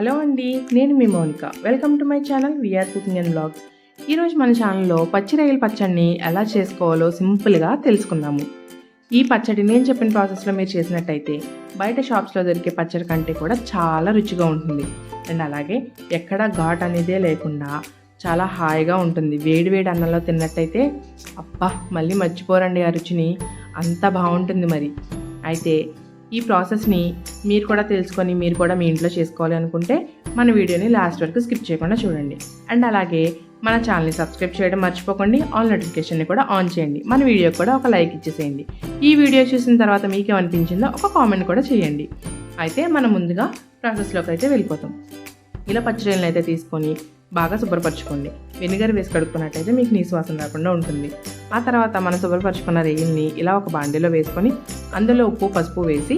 Hello అండి నేను మీ Mounika. Welcome to my channel VR cooking and blogs ఈరోజు మన ఛానల్లో పచ్చి రొయ్యల పచ్చడిని ఎలా చేసుకోవాలో సింపుల్గా తెలుసుకుందాము. ఈ పచ్చడి నేను చెప్పిన ప్రాసెస్లో మీరు చేసినట్టయితే బయట షాప్స్లో దొరికే పచ్చడి కంటే కూడా చాలా రుచిగా ఉంటుంది. అండ్ అలాగే ఎక్కడ ఘాట్ అనేదే లేకుండా చాలా హాయిగా ఉంటుంది. వేడి వేడి అన్నంలో తిన్నట్టయితే అబ్బా మళ్ళీ మర్చిపోరండి ఆ రుచిని. అంత బాగుంటుంది మరి. అయితే ఈ ప్రాసెస్ని మీరు కూడా తెలుసుకొని మీరు కూడా మీ ఇంట్లో చేసుకోవాలి అనుకుంటే మన వీడియోని లాస్ట్ వరకు స్కిప్ చేయకుండా చూడండి. అండ్ అలాగే మన ఛానల్ని సబ్స్క్రైబ్ చేయడం మర్చిపోకండి. ఆల్ నోటిఫికేషన్ని కూడా ఆన్ చేయండి. మన వీడియోకి కూడా ఒక లైక్ ఇచ్చేసేయండి. ఈ వీడియో చూసిన తర్వాత మీకేమనిపించిందో ఒక కామెంట్ కూడా చేయండి. అయితే మనం ముందుగా ప్రాసెస్లోకి అయితే వెళ్ళిపోతాం. ఇలా పచ్చిరొయ్యలను అయితే తీసుకొని బాగా శుభ్రపరచుకోండి. వెనిగర్ వేసి కడుక్కున్నట్టయితే మీకు నీసు వాసన రాకుండా ఉంటుంది. ఆ తర్వాత మనం శుభ్రపరచుకున్న రెయ్యిల్ని ఇలా ఒక బాండీలో వేసుకొని అందులో ఉప్పు పసుపు వేసి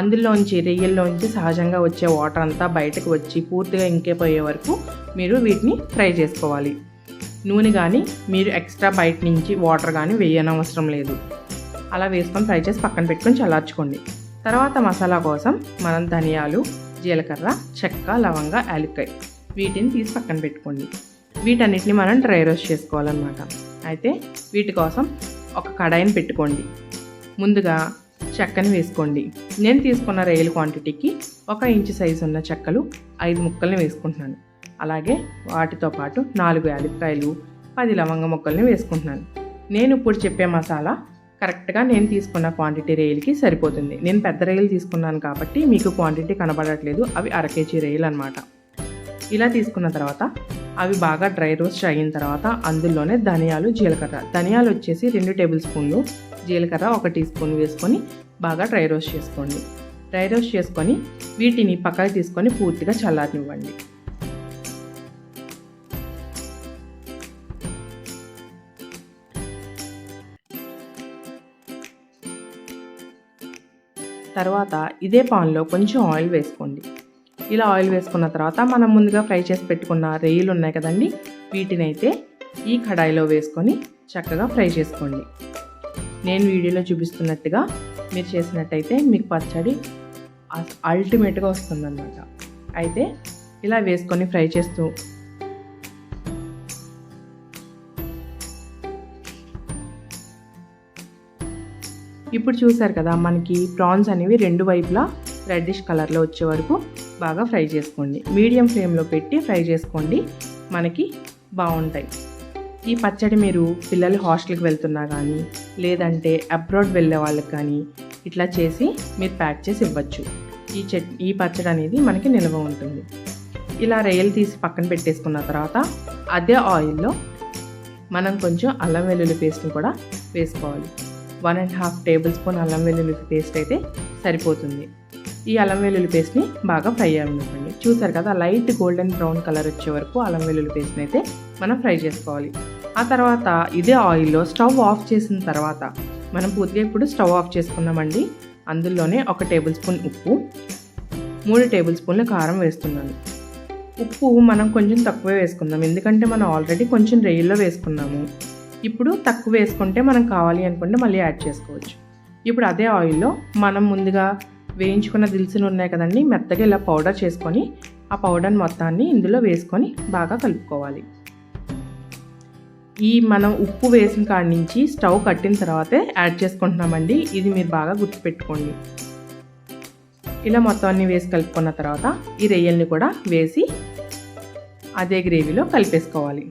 అందులోంచి రెయ్యల్లోంచి సహజంగా వచ్చే వాటర్ అంతా బయటకు వచ్చి పూర్తిగా ఇంకిపోయే వరకు మీరు వీటిని ఫ్రై చేసుకోవాలి. నూనె కానీ మీరు ఎక్స్ట్రా బయట నుంచి వాటర్ కానీ వేయనవసరం లేదు. అలా వేసుకొని ఫ్రై చేసి పక్కన పెట్టుకొని చల్లార్చుకోండి. తర్వాత మసాలా కోసం మనం ధనియాలు జీలకర్ర చెక్క లవంగ యాలక్కాయ. వీటిని తీసి పక్కన పెట్టుకోండి. వీటన్నిటిని మనం డ్రై రోస్ట్ చేసుకోవాలన్నమాట. అయితే వీటి కోసం ఒక కడాయిని పెట్టుకోండి. ముందుగా చెక్కని వేసుకోండి. నేను తీసుకున్న రైలు క్వాంటిటీకి ఒక ఇంచు సైజు ఉన్న చెక్కలు ఐదు ముక్కల్ని వేసుకుంటున్నాను. అలాగే వాటితో పాటు నాలుగు యాలక్కాయలు పది లవంగ ముక్కల్ని వేసుకుంటున్నాను. నేను ఇప్పుడు చెప్పే మసాలా కరెక్ట్గా నేను తీసుకున్న క్వాంటిటీ రైలుకి సరిపోతుంది. నేను పెద్ద రైలు తీసుకున్నాను కాబట్టి మీకు క్వాంటిటీ కనబడట్లేదు. అవి అర కేజీ రైలు అనమాట ఇలా తీసుకున్న తర్వాత అవి బాగా డ్రై రోస్ట్ అయిన తర్వాత అందులోనే ధనియాలు జీలకర్ర. ధనియాలు వచ్చేసి రెండు టేబుల్ స్పూన్లు జీలకర్ర ఒక టీ స్పూన్ వేసుకొని బాగా డ్రై రోస్ట్ చేసుకోండి. డ్రై రోస్ట్ చేసుకొని వీటిని పక్కకి తీసుకొని పూర్తిగా చల్లారనివ్వండి. తర్వాత ఇదే పాన్లో కొంచెం ఆయిల్ వేసుకోండి. ఇలా ఆయిల్ వేసుకున్న తర్వాత మనం ముందుగా ఫ్రై చేసి పెట్టుకున్న రొయ్యలు ఉన్నాయి కదండి వీటిని అయితే ఈ కడాయిలో వేసుకొని చక్కగా ఫ్రై చేసుకోండి. నేను వీడియోలో చూపిస్తున్నట్టుగా మీరు చేసినట్టయితే మీకు పచ్చడి అల్టిమేట్గా వస్తుందన్నమాట. అయితే ఇలా వేసుకొని ఫ్రై చేస్తూ ఇప్పుడు చూసారు కదా మనకి ప్రాన్స్ అనేవి రెండు వైపులా రెడ్డిష్ కలర్లో వచ్చే వరకు బాగా ఫ్రై చేసుకోండి. మీడియం ఫ్లేమ్లో పెట్టి ఫ్రై చేసుకోండి. మనకి బాగుంటాయి. ఈ పచ్చడి మీరు పిల్లలు హాస్టల్కి వెళ్తున్నా కానీ లేదంటే అబ్రాడ్ వెళ్ళే వాళ్ళకి కానీ ఇట్లా చేసి మీరు ప్యాక్ చేసి ఇవ్వచ్చు. ఈ చట్ ఈ పచ్చడి అనేది మనకి నిల్వ ఉంటుంది. ఇలా రేయలు తీసి పక్కన పెట్టేసుకున్న తర్వాత అదే ఆయిల్లో మనం కొంచెం అల్లం వెల్లుల్లి పేస్ట్ని కూడా వేసుకోవాలి. One and half tablespoon అల్లం వెల్లుల్లి పేస్ట్ అయితే సరిపోతుంది. ఈ అల్లం వెల్లుల్లి పేస్ట్ని బాగా ఫ్రై అవ్వనివ్వండి. చూసారు కదా లైట్ గోల్డెన్ బ్రౌన్ కలర్ వచ్చే వరకు అల్లం వెల్లుల్లి పేస్ట్ని అయితే మనం ఫ్రై చేసుకోవాలి. ఆ తర్వాత ఇదే ఆయిల్లో స్టవ్ ఆఫ్ చేసిన తర్వాత మనం పూర్తిగా ఇప్పుడు స్టవ్ ఆఫ్ చేసుకున్నామండి. అందులోనే ఒక టేబుల్ స్పూన్ ఉప్పు మూడు టేబుల్ స్పూన్ల కారం వేస్తున్నాను. ఉప్పు మనం కొంచెం తక్కువే వేసుకుందాం. ఎందుకంటే మనం ఆల్రెడీ కొంచెం రెయ్యిల్లో వేసుకున్నాము. ఇప్పుడు తక్కువ వేసుకుంటే మనం కావాలి అనుకుంటే మళ్ళీ యాడ్ చేసుకోవచ్చు. ఇప్పుడు అదే ఆయిల్లో మనం ముందుగా వేయించుకున్న దిల్సులు ఉన్నాయి కదండి మెత్తగా ఇలా పౌడర్ చేసుకొని ఆ పౌడర్ మొత్తాన్ని ఇందులో వేసుకొని బాగా కలుపుకోవాలి. ఈ మనం ఉప్పు వేసిన కాడి నుంచి స్టవ్ కట్టిన తర్వాతే యాడ్ చేసుకుంటున్నామండి. ఇది మీరు బాగా గుర్తుపెట్టుకోండి. ఇలా మొత్తం అన్ని వేసి కలుపుకున్న తర్వాత ఈ రొయ్యల్ని కూడా వేసి అదే గ్రేవీలో కలిపేసుకోవాలి.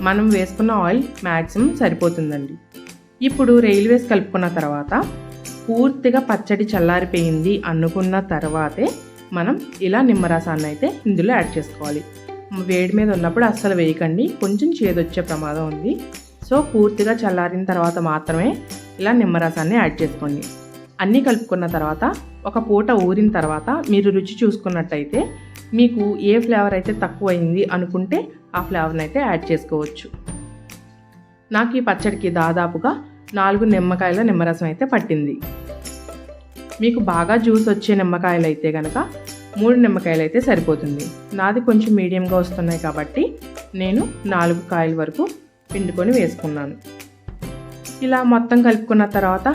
మనం వేసుకున్న ఆయిల్ మ్యాక్సిమం సరిపోతుందండి. ఇప్పుడు రైల్వేస్ వేసి కలుపుకున్న తర్వాత పూర్తిగా పచ్చడి చల్లారిపోయింది అనుకున్న తర్వాతే మనం ఇలా నిమ్మరసాన్ని అయితే ఇందులో యాడ్ చేసుకోవాలి. వేడి మీద ఉన్నప్పుడు అస్సలు వేయకండి. కొంచెం చేదొచ్చే ప్రమాదం ఉంది. సో పూర్తిగా చల్లారిన తర్వాత మాత్రమే ఇలా నిమ్మరసాన్ని యాడ్ చేసుకోండి. అన్నీ కలుపుకున్న తర్వాత ఒక పూట ఊరిన తర్వాత మీరు రుచి చూసుకున్నట్టయితే మీకు ఏ ఫ్లేవర్ అయితే తక్కువ అయింది అనుకుంటే ఆ ఫ్లేవర్ని అయితే యాడ్ చేసుకోవచ్చు. నాకు ఈ పచ్చడికి దాదాపుగా నాలుగు నిమ్మకాయల నిమ్మరసం అయితే పట్టింది. మీకు బాగా జ్యూస్ వచ్చే నిమ్మకాయలు అయితే కనుక మూడు నిమ్మకాయలు అయితే సరిపోతుంది. నాది కొంచెం మీడియంగా వస్తున్నాయి కాబట్టి నేను నాలుగు కాయల వరకు పిండుకొని వేసుకున్నాను. ఇలా మొత్తం కలుపుకున్న తర్వాత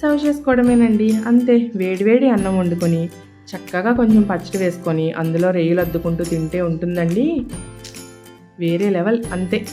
సర్వ్ చేసుకోవడమేనండి. అంతే వేడివేడి అన్నం వండుకొని చక్కగా కొంచెం పచ్చడి వేసుకొని అందులో రేయులు అద్దుకుంటూ తింటే ఉంటుందండి. వేరే లెవెల్ అంతే.